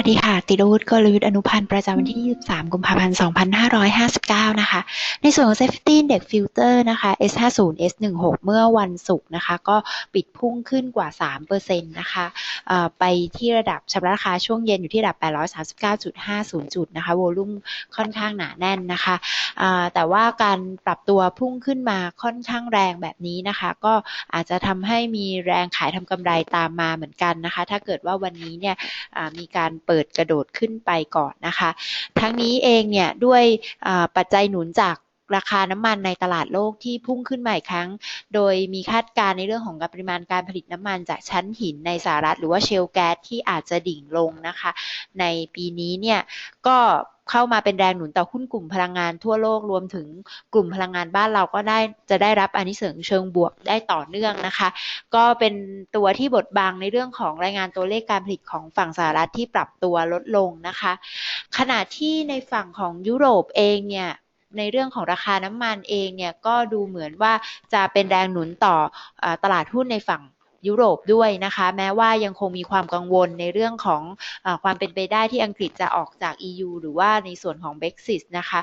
วัสดีค่ะ ติรวุฒิกลยุทธ์อนุพันธ์ประจำวันที่ 23 กุมภาพันธ์ 2559 นะคะ ในส่วนของ Safety Index Filter นะคะ S50 S16 เมื่อวันศุกร์นะคะ ก็ปิดพุ่งขึ้นกว่า 3%นะคะไปที่ระดับชำระราคาช่วงเย็นอยู่ที่ระดับ 839.50 จุดนะคะ โวลุ่มค่อนข้างหนาแน่นนะคะ แต่ว่าการปรับตัวพุ่งขึ้นมาค่อนข้างแรงแบบนี้นะคะ ก็อาจจะทำให้มีแรงขายทำกำไรตามมาเหมือนกันนะคะ ถ้าเกิดว่าวันนี้เนี่ยมีการเปิดกระโดดขึ้นไปก่อนนะคะ ทั้งนี้เองเนี่ยด้วยปัจจัยหนุนจากราคาน้ำมันในตลาดโลกที่พุ่งขึ้นมาอีกครั้ง โดยมีคาดการในเรื่องของปริมาณการผลิตน้ำมันจากชั้นหินในสหรัฐ หรือว่าเชลแก๊สที่อาจจะดิ่งลงนะคะ ในปีนี้เนี่ยก็ เข้ามาเป็นแรงหนุนต่อหุ้นกลุ่มพลังงานทั่วโลกรวมถึงกลุ่มพลังงานบ้านเราก็ได้จะได้รับอานิสงส์เชิงบวกได้ต่อเนื่องนะคะ ก็เป็นตัวที่บดบังในเรื่องของรายงานตัวเลขการผลิตของฝั่งสหรัฐที่ปรับตัวลดลงนะคะ ขณะที่ในฝั่งของยุโรปเองเนี่ยในเรื่องของราคาน้ำมันเองเนี่ยก็ดูเหมือนว่าจะเป็นแรงหนุนต่ออตลาดหุ้นในฝั่ง ยุโรปด้วยนะคะ แม้ว่ายังคงมีความกังวลในเรื่องของอความเป็นไปได้ที่อังกฤษจะออกจาก EU หรือว่าในส่วนของ Brexit นะคะ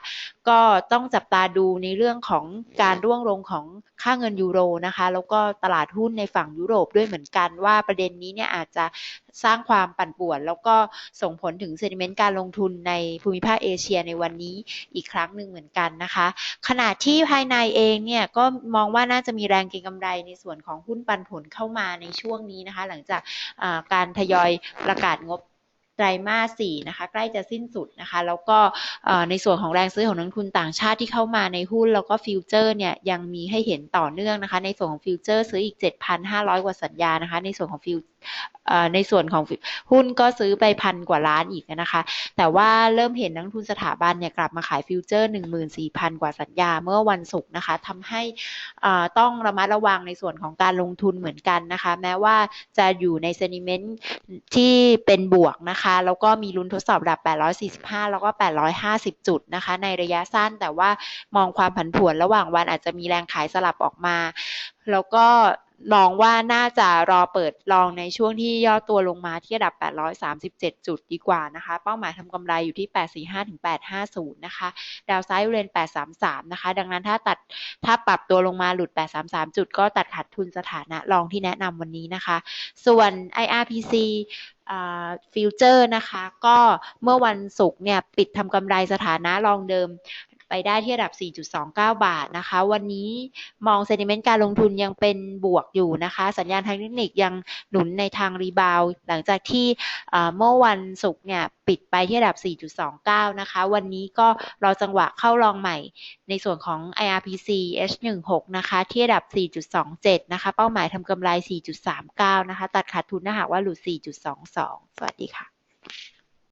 ก็ต้องจับตาดูในเรื่องของการร่วงลงของ ค่าเงินยูโรนะคะ แล้วก็ตลาดหุ้นในฝั่งยุโรปด้วยเหมือนกันว่าประเด็นนี้เนี่ยอาจจะสร้างความปั่นป่วน แล้วก็ส่งผลถึงเซนิเมนต์การลงทุนในภูมิภาคเอเชียในวันนี้อีกครั้งหนึ่งเหมือนกันนะคะ ขณะที่ภายในเองเนี่ยก็มองว่าน่าจะมีแรงเก็งกำไรในส่วนของหุ้นปันผลเข้ามาในช่วงนี้นะคะ หลังจากการทยอยประกาศงบ ไตรมาสสี่นะคะใกล้จะสิ้นสุดนะคะ แล้วก็ในส่วนของแรงซื้อของนักทุนต่างชาติที่เข้ามาในหุ้น แล้วก็ฟิวเจอร์เนี่ยยังมีให้เห็นต่อเนื่องนะคะ ในส่วนของฟิวเจอร์ซื้ออีก 7,500 กว่าสัญญานะคะ ในส่วนของฟิว ในส่วนของหุ้นก็ซื้อไปพันกว่าล้านอีกนะคะ แต่ว่าเริ่มเห็นนักทุนสถาบันเนี่ยกลับมาขายฟิวเจอร์14,000 กว่าสัญญาเมื่อวันศุกร์นะคะทำให้ต้องระมัดระวังในส่วนของการลงทุนเหมือนกันนะคะ แม้ว่าจะอยู่ในเซนิเมนต์ที่เป็นบวกนะคะ แล้วก็มีลุ้นทดสอบระดับ 845 แล้วก็ 850 จุดนะคะ ในระยะสั้นแต่ว่ามองความผันผวนระหว่างวันอาจจะมีแรงขายสลับออกมา แล้วก็ มองว่าน่าจะรอเปิดลองในช่วงที่ย่อตัวลงมาที่ระดับ 837 จุดดีกว่านะคะ เป้าหมายทำกำไรอยู่ที่ 845ถึง850 นะคะ ดาวไซด์เรน833 นะคะ ดังนั้นถ้าตัดถ้าปรับตัวลงมาหลุด 833 จุด ก็ตัดขาดทุนสถานะลองที่แนะนำวันนี้นะคะ ส่วน IRPC ฟิวเจอร์นะคะ ก็เมื่อวันศุกร์เนี่ย ปิดทำกำไรสถานะรองเดิม ไปได้ที่ระดับ 4.29 บาทนะคะ วันนี้มองเซนิเมนต์การลงทุนยังเป็นบวกอยู่นะคะ สัญญาณทางเทคนิคยังหนุนในทางรีบาว หลังจากที่เมื่อวันศุกร์เนี่ยปิดไปที่ระดับ 4.29 นะคะ วันนี้ก็รอจังหวะเข้าลองใหม่ ในส่วนของ IRPC H16 นะคะ ที่ระดับ 4.27 นะคะ เป้าหมายทำกำไร 4.39 นะคะ ตัดขาดทุนถ้าหากว่าหลุด 4.22 สวัสดีค่ะ